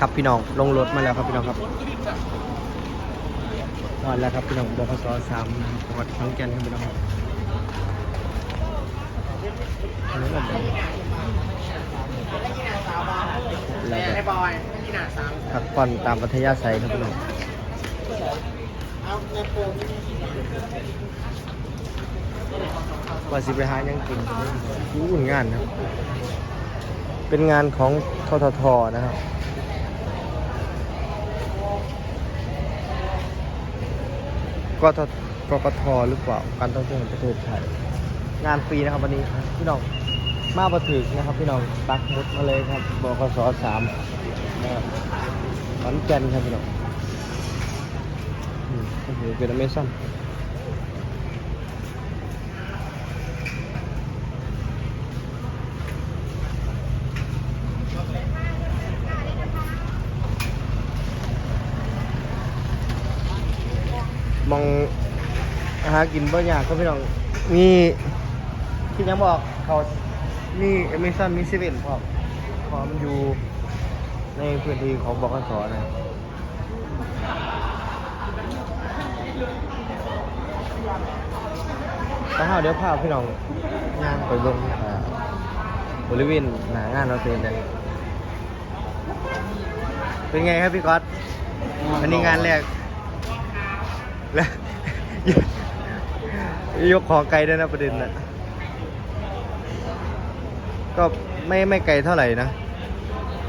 ครับพี่น้องลงรถมาแล้วครับพี่น้องครับนอนแล้วครับพี่น้องบขสสามจังหวัดขอนแก่นครับพี่น้องขับก็เป็นแล้วก็บอยที่หนาซ้พักผ่อนตามปัทยาศัยครับพี่น้องำเอาในโปมว่าสิไปหายังกินอู้นงานครับเป็นงานของทททนะครับ กทกกทหรือเปล่าการท่องเที่ยวแห่งประเทศไทยงานฟรีนะครับวันนี้ครับพี่น้องมาประถึกนะครับ พี่น้องปักมุดมาเลยครับบกสสามนะครับขอนแก่นครับพี่น้องอืมโอ้โหเป็นอเมซอน มองอาหารกินบ่ยากครับพี่น้องมีที่ยังบอกเขามีอเมซอนมีเซเว่นพร้อมพร้อมอยู่ในพื้นที่ของบกสนะครับถ้าเฮาเดี๋ยวพาพี่น้องย่างไปเบิ่งอ่าบริเวณหน้างานเราเป็นจังเป็นไงครับพี่ก๊อตอันนี้งานแรก แล้วยกของไกลด้วยนะประเด็นนะก็ไม่ไม่ไกลเท่าไหร่นะ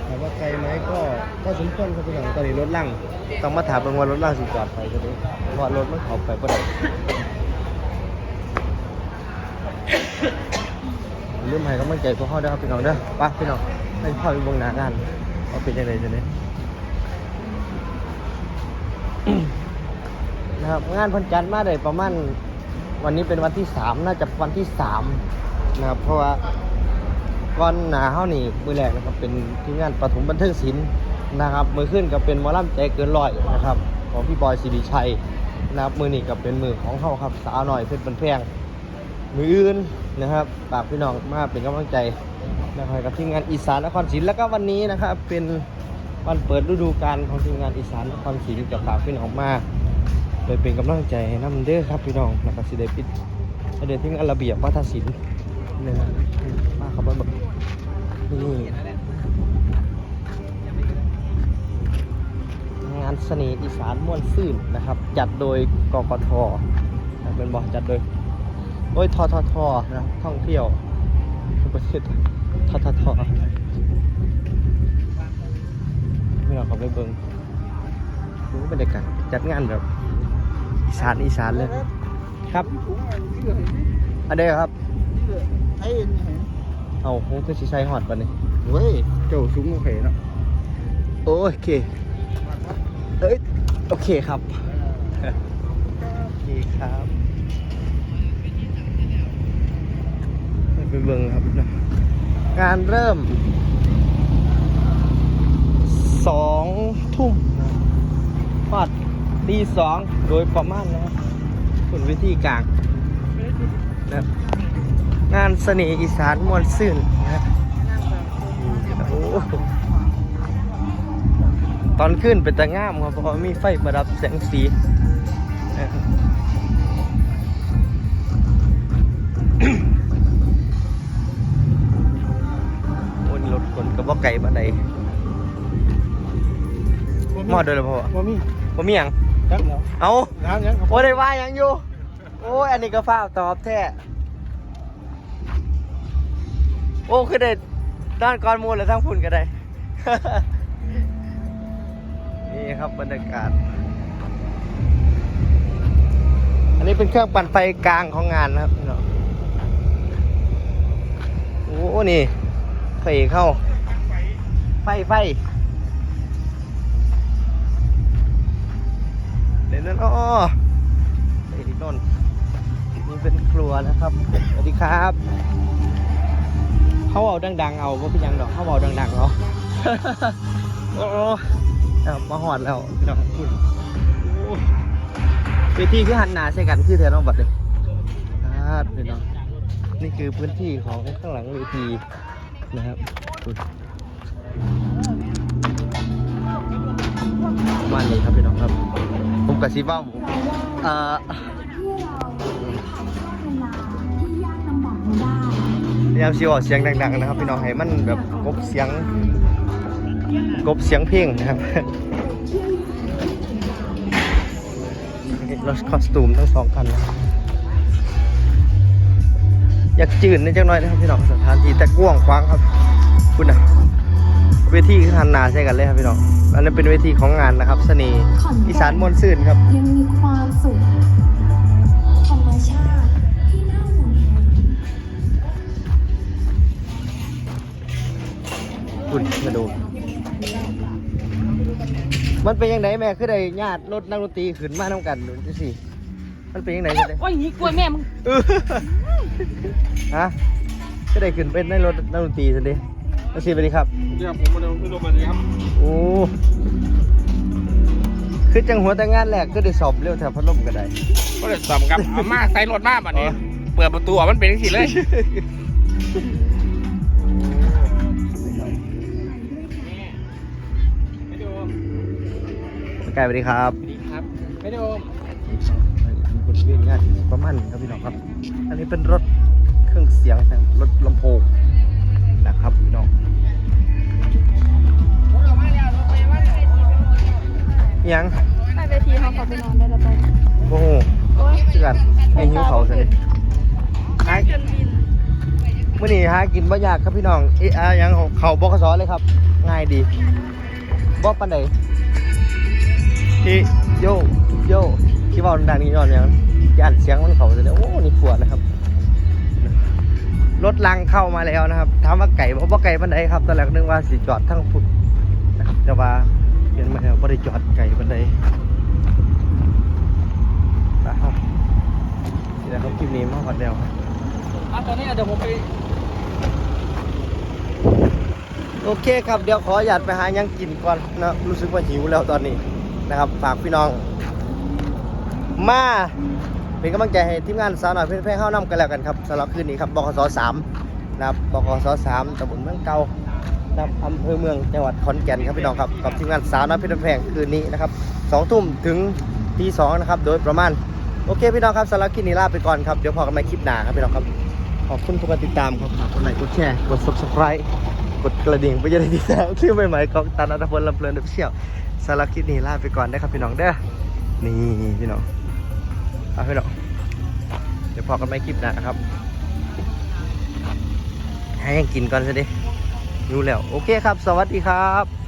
ถามว่าไกลไหมก็ก็สมควรครับพี่น้องตอนนี้รถลั่งต้องมาถามเบิ่งว่ารถลั่งสิจอดไปก็ได้เพราะว่ารถมันเขาไปบ่ได้ลืมให้กำลังใจพวกเขาเด้อครับพี่น้องเด้อป้าพี่น้องให้พ่อไปเบิ่งหน้างานว่าเป็นยังไงจะเนี่ย นะครับ งานพันจันทร์มาได้ประมาณวันนี้เป็นวันที่สามน่าจะวันที่สามนะครับเพราะว่าก่อนหนาเฮานี่มือแรกนะครับ เป็นทีมงานปฐมบันเทิงศิลป์นะครับ มือขึ้นก็เป็นมอลล่ำใจเกินร้อยนะครับ ของพี่บอยสิริชัยนะครับมือนี่ก็เป็นมือของเขาครับสาวหน่อยเพชรบันแพงมืออื่นนะครับฝากพี่น้องมาเป็นกำลังใจนะครับกับทีมงานอีสานนครศรีแล้วก็วันนี้นะครับเป็นวันเปิดฤดูกาลของทีมงานอีสานนครศรีจะฝากพี่น้องมา เลยเป็นกำลังใจให้น้ำเด้อครับพี่น้องนะครับสิเดปิดเดินทิ้งอันระเบียบวัฒนศิลป์นะครับมาครับมาเบิกนี่งานเสน่ห์อีสานม่วนซื่นนะครับ จัดโดยกกทเป็นบอกจัดโดยโอ้ยทอทอทอนะท่องเที่ยวประเทศทอทอทอไม่เราเขาไปเบิ้งดูบรรยากาศจัดงานแบบ อีสานอีสานเลย ครับ อันเดียวครับ ไอ้เอาคงคือสิใช้หอดปะนี่เว้ย เจ้าซุ้มโอเคเนาะโอเค เอ้ย โอเคครับ โอเคครับไปเบิ่งครับ งานเริ่มสองทุ่มนะฟาด ตีสองโดยประมาณนะครับคุณวิธีกลางนะครับงานเสน่ห์อีสานมวลซื่นนะครับโอ้ตอนขึ้นเป็นตะง่ามครับเพราะว่ามีไฟประดับแสงสีนะครับโอ้ยรถคนก็บ่ไก่บ่ใดมอดเด้อเลยพ่อว่ามีบ่มีหยัง จักแล้วเอางานยังโอ้ได้ว่าหยังอยู่ โอ้ยอันนี้ก็ฟ้าวตอบแท้ โอ้คือได้ด้านก้อนมูลแล้วทั้งพุ่นก็ได้ นี่ครับบรรยากาศ อันนี้เป็นเครื่องปั่นไฟกลางของงานนะครับพี่น้องโอ้นี่ไฟเข้า ไฟไฟ เดี๋ยวนั้นอ้อไอ้ต้นนี่เป็นครัวนะครับ สวัสดีครับ เขาเอาดัง ๆ เอาว่าเป็นยังดอกเขาเอาดังๆเอาโอ้มาหอดแล้วพี่น้องคุณโอ้เวทีคือหันหนาใส่กันคือแทนน้องบัดเลยครับพี่น้องนี่คือพื้นที่ของข้างหลังเวทีนะครับคุณประมาณนี้ครับพี่น้องครับ กับซีบ้าเอ่อพยายามซีออกเสียงดังๆนะครับ พี่น้องให้มันแบบกบเสียงกบเสียงเพลงนะครับรถคอสตูมทั้งสองคันนะครับอยากจืดนิดจังน้อยนะครับพี่น้องสถานที่แต่กว้างขวางครับ คุณนะเวทีคือหันนาใช่กันเลยครับพี่น้อง อันนั้นเป็นเวทีของงานนะครับ เสน่ห์อีสานมวลซื่นครับ ยังมีความสุขธรรมชาติที่น่าห่วงใยคุณมาดู มันเป็นยังไงแม่คือได้ญาติรถนักดนตรีขึ้นมาน้ำกันดูสิมันเป็นยังไงกันเลยโอ้ยนี่กล้วยแม่มึงฮะก็ได้ขึ้นเป็นในรถนักดนตรีสิดิมาสิสวัสดีครับเดี๋ยวผมมาดูไม่รู้มาดีครับ โอ้ คือจังหัวแต่งงานแรกก็ได้สอบเร็วแถวพัดลมก็ได้ก็เลยสอมครับเอามาใส่รถมาบัดนี้ เปิดประตูออกมันเป็นอย่างนี้เลยสกายสวัสดีครับครับไม่ได้โอมบริเวณงานประมาณนี้ครับพี่น้องครับ อันนี้เป็นรถเครื่องเสียงนะครับรถลำโพงนะครับพี่น้อง ยังไปเวทีเขาขอไปนอนได้แล้วไปโอ้โหโอ้ยเชื่อนไอ้หิวเขาซะดิหาเมื่อนี้หากินบ่ยากครับพี่น้องเอะอะยังเขาบกสเลยครับ ง่ายดีบ่ปันใดที่โยโยที่ว่าดังๆนี่ย้อนยังย่านเสียงมันเขาซะเด้อโอ้นี่ปวดนะครับรถลังเข้ามาแล้วนะครับถามว่าไก่บ่บ่ไก่ปันใดครับตอนแรกนึกว่าสิจอดทั้งฟุตนะครับแต่ว่า เห็นมาแล้วบ่ได้จอดไก่ปันใดไปครับนี่แหละครับคลิปนี้มาฮอดแล้วครับอะตอนนี้เดี๋ยวผมไปโอเคครับเดี๋ยวขออนุญาตไปหายังกินก่อนนะรู้สึกว่าหิวแล้วตอนนี้นะครับฝากพี่น้อง มาเป็นกำลังใจให้ทีมงานสาวหน่อยเพื่อนเพื่อนเข้านำกันแล้วกันครับสำหรับคืนนี้ครับบคสสามนะครับบคสสามตำบลเมืองเก่า นะครับอำเภอเมืองจังหวัดขอนแก่นครับพี่น้องครับกับทีมงานสาวน้อยเพื่อนแพงคืนนี้นะครับสองทุ่มถึงตีสองนะครับโดยประมาณโอเคพี่น้องครับสำหรับคลิปนี้ลาไปก่อนครับเดี๋ยวพอกันใหม่คลิปหน้าครับพี่น้องครับขอบคุณทุกการติดตามครับกกดไลค์กดแชร์กด subscribe กดกระดิ่งเพื่อจะได้ติดตามคลิปใหม่ๆของตันอัตพลลำเพลินเดเชี่ยวสำหรับคลิปนี้ลาไปก่อนได้ครับพี่น้องเด้อนี่พี่น้องเอาพี่น้องเดี๋ยวพอกันไม่คลิปหน้านะครับ ให้ยังกินก่อนซะ รู้แล้ว โอเคครับ สวัสดีครับ